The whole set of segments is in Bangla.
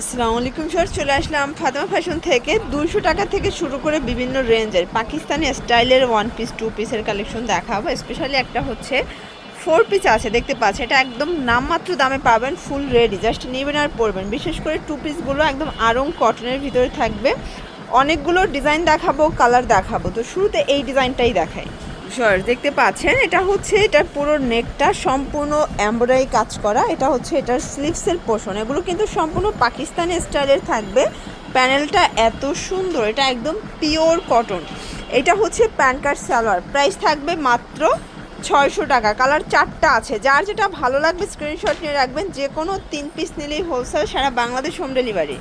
আসসালামু আলাইকুম স্যার চলে আসলাম ফাতেমা ফ্যাশন থেকে। দুশো টাকা থেকে শুরু করে বিভিন্ন রেঞ্জের পাকিস্তানি স্টাইলের ওয়ান পিস টু পিসের কালেকশন দেখাবো। স্পেশালি একটা হচ্ছে ফোর পিস আছে, দেখতে পাচ্ছেন। এটা একদম নামমাত্র দামে পাবেন ফুল রেডি জাস্ট নেবেন আর পরবেন। বিশেষ করে টু পিসগুলো একদম আরং কটনের ভিতরে থাকবে। অনেকগুলো ডিজাইন দেখাবো কালার দেখাবো। তো শুরুতে এই ডিজাইনটাই দেখাই। শর দেখতে পাচ্ছেন, এটা হচ্ছে, এটার পুরো নেকটা সম্পূর্ণ এমব্রয়ডারি কাজ করা। এটা হচ্ছে এটার স্লিভসের পোর্শন এগুলো কিন্তু সম্পূর্ণ পাকিস্তানি স্টাইলের থাকবে। প্যানেলটা এত সুন্দর, এটা একদম পিওর কটন এটা হচ্ছে প্যান্ট কার্ড সালোয়ার। প্রাইস থাকবে মাত্র ছয়শো টাকা। কালার চারটা আছে। যার যেটা ভালো লাগবে স্ক্রিনশট নিয়ে রাখবেন, যে কোনো তিন পিস নিলেই হোলসেল সারা বাংলাদেশ হোম ডেলিভারি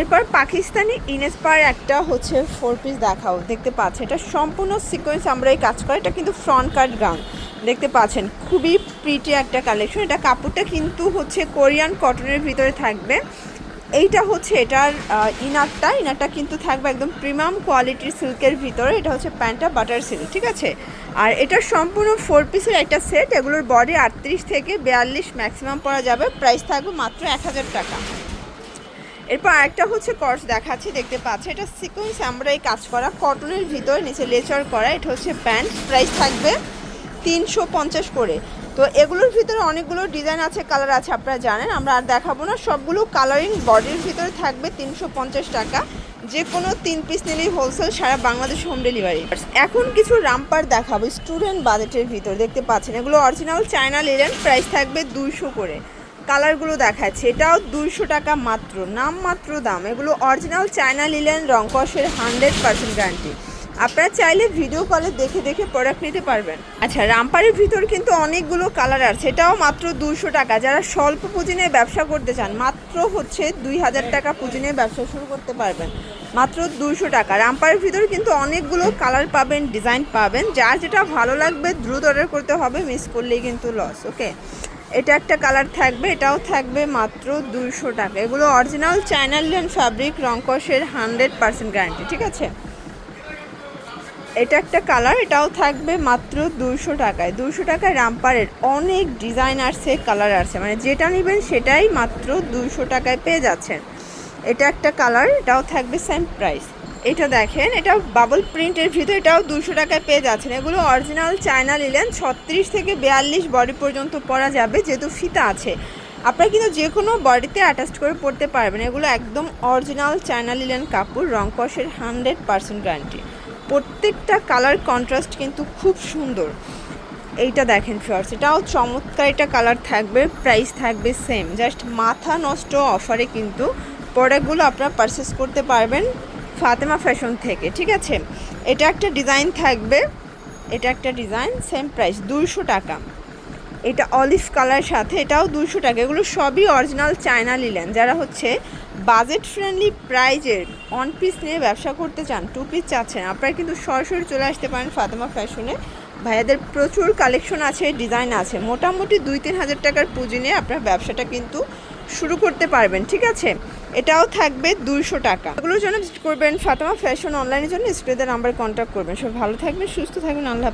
এরপর পাকিস্তানি ইনস্পায়ার একটা হচ্ছে ফোর পিস দেখাও। দেখতে পাচ্ছেন, এটা সম্পূর্ণ সিকোয়েন্স আমরা এই কাজ করে, এটা কিন্তু ফ্রন্ট কাট গাউন দেখতে পাচ্ছেন, খুবই প্রিটি একটা কালেকশন এটা কাপড়টা কিন্তু হচ্ছে কোরিয়ান কটনের ভিতরে থাকবে। এইটা হচ্ছে এটার ইনারটা ইনারটা কিন্তু থাকবে একদম প্রিমিয়াম কোয়ালিটির সিল্কের ভিতরে। এটা হচ্ছে প্যান্টটা বাটার সিল্ক, ঠিক আছে? আর এটা সম্পূর্ণ ফোর পিসের একটা সেট এগুলোর বডি আটত্রিশ থেকে বিয়াল্লিশ ম্যাক্সিমাম পরা যাবে। প্রাইস থাকবে মাত্র এক হাজার টাকা। এরপর আরেকটা হচ্ছে কর্স দেখাচ্ছি, দেখতে পাচ্ছি। এটা সিকোয়েন্স আমরা এই কাজ করা কটনের ভিতরে, নিচে লেচার করা, এটা হচ্ছে প্যান্ট প্রাইস থাকবে তিনশো পঞ্চাশ করে। তো এগুলোর ভিতরে অনেকগুলো ডিজাইন আছে কালার আছে, আপনারা জানেন। আমরা আর দেখাবো না, সবগুলো কালারিং বডির ভিতরে থাকবে তিনশো পঞ্চাশ টাকা। যে কোনো তিন পিস নিলেই হোলসেল সারা বাংলাদেশ হোম ডেলিভারি এখন কিছু রামপার দেখাবো স্টুডেন্ট বাজেটের ভিতর, দেখতে পাচ্ছেন। এগুলো অরিজিনাল চায়না লিলেন প্রাইস থাকবে দুইশো করে। কালারগুলো দেখাচ্ছে, এটাও দুইশো টাকা মাত্র নাম মাত্র দাম। এগুলো অরিজিনাল চায়না লিলেন রংকসের হান্ড্রেড পার্সেন্ট গ্যারান্টি আপনারা চাইলে ভিডিও কলে দেখে দেখে প্রোডাক্ট নিতে পারবেন। আচ্ছা রামপারের ভিতর কিন্তু অনেকগুলো কালার আছে। এটাও মাত্র দুশো টাকা। যারা স্বল্প পুঁজি নিয়ে ব্যবসা করতে চান, মাত্র হচ্ছে দুই হাজার টাকা পুঁজি নিয়ে ব্যবসা শুরু করতে পারবেন। মাত্র দুশো টাকা। রামপারের ভিতর কিন্তু অনেকগুলো কালার পাবেন ডিজাইন পাবেন। যার যেটা ভালো লাগবে, দ্রুত অর্ডার করতে হবে। মিস করলেই কিন্তু লস ওকে এটা একটা কালার থাকবে, এটাও থাকবে মাত্র দুশো টাকা। এগুলো অরিজিনাল চায়না লিলেন ফ্যাব্রিক রংকসের হান্ড্রেড পার্সেন্ট গ্যারান্টি ঠিক আছে? এটা একটা কালার, এটাও থাকবে মাত্র দুশো টাকায়। দুশো টাকায় রামপারের অনেক ডিজাইন আসছে, কালার আসছে। মানে যেটা নেবেন সেটাই মাত্র দুশো টাকায় পেয়ে যাচ্ছেন। এটা একটা কালার, এটাও থাকবে সেম প্রাইস এটা দেখেন এটা বাবল প্রিন্টের ভিতরে এটাও দুশো টাকায় পেয়ে যাচ্ছেন। এগুলো অরিজিনাল চায়না নিলেন ছত্রিশ থেকে বিয়াল্লিশ বডি পর্যন্ত পরা যাবে, যেহেতু ফিতা আছে। আপনারা কিন্তু যে কোনো বডিতে অ্যাটাচ করে পরতে পারবেন। এগুলো একদম অরিজিনাল চায়না লিলেন কাপড় রংকসের হান্ড্রেড পার্সেন্ট গ্যারান্টি প্রত্যেকটা কালার কন্ট্রাস্ট কিন্তু খুব সুন্দর। এইটা দেখেন ফিওর্স এটাও চমৎকার এটা কালার থাকবে প্রাইস থাকবে সেম জাস্ট মাথা নষ্ট অফারে কিন্তু প্রোডাক্টগুলো আপনারা পারচেস করতে পারবেন ফাতেমা ফ্যাশন থেকে, ঠিক আছে? এটা একটা ডিজাইন থাকবে, এটা একটা ডিজাইন সেম প্রাইস দুইশো টাকা। এটা অলিভ কালার সাথে, এটাও দুশো টাকা। এগুলো সবই অরিজিনাল চায়না লিলেন যারা হচ্ছে বাজেট ফ্রেন্ডলি প্রাইজের অন পিস নিয়ে ব্যবসা করতে চান টু পিস চাচ্ছেন, আপনারা কিন্তু সরাসরি চলে আসতে পারেন ফাতেমা ফ্যাশনে ভাইয়াদের প্রচুর কালেকশন আছে ডিজাইন আছে। মোটামুটি দুই তিন হাজার টাকার পুঁজি নিয়ে আপনার ব্যবসাটা কিন্তু শুরু করতে পারবেন, ঠিক আছে? এটাও থাকবে দুইশো টাকা। এগুলোর জন্য ভিজিট করবেন ফাতেমা ফ্যাশন অনলাইনের জন্য স্ক্রিনের নাম্বার কন্ট্যাক্ট করবেন। সব ভালো থাকবেন, সুস্থ থাকবেন, আল্লাহ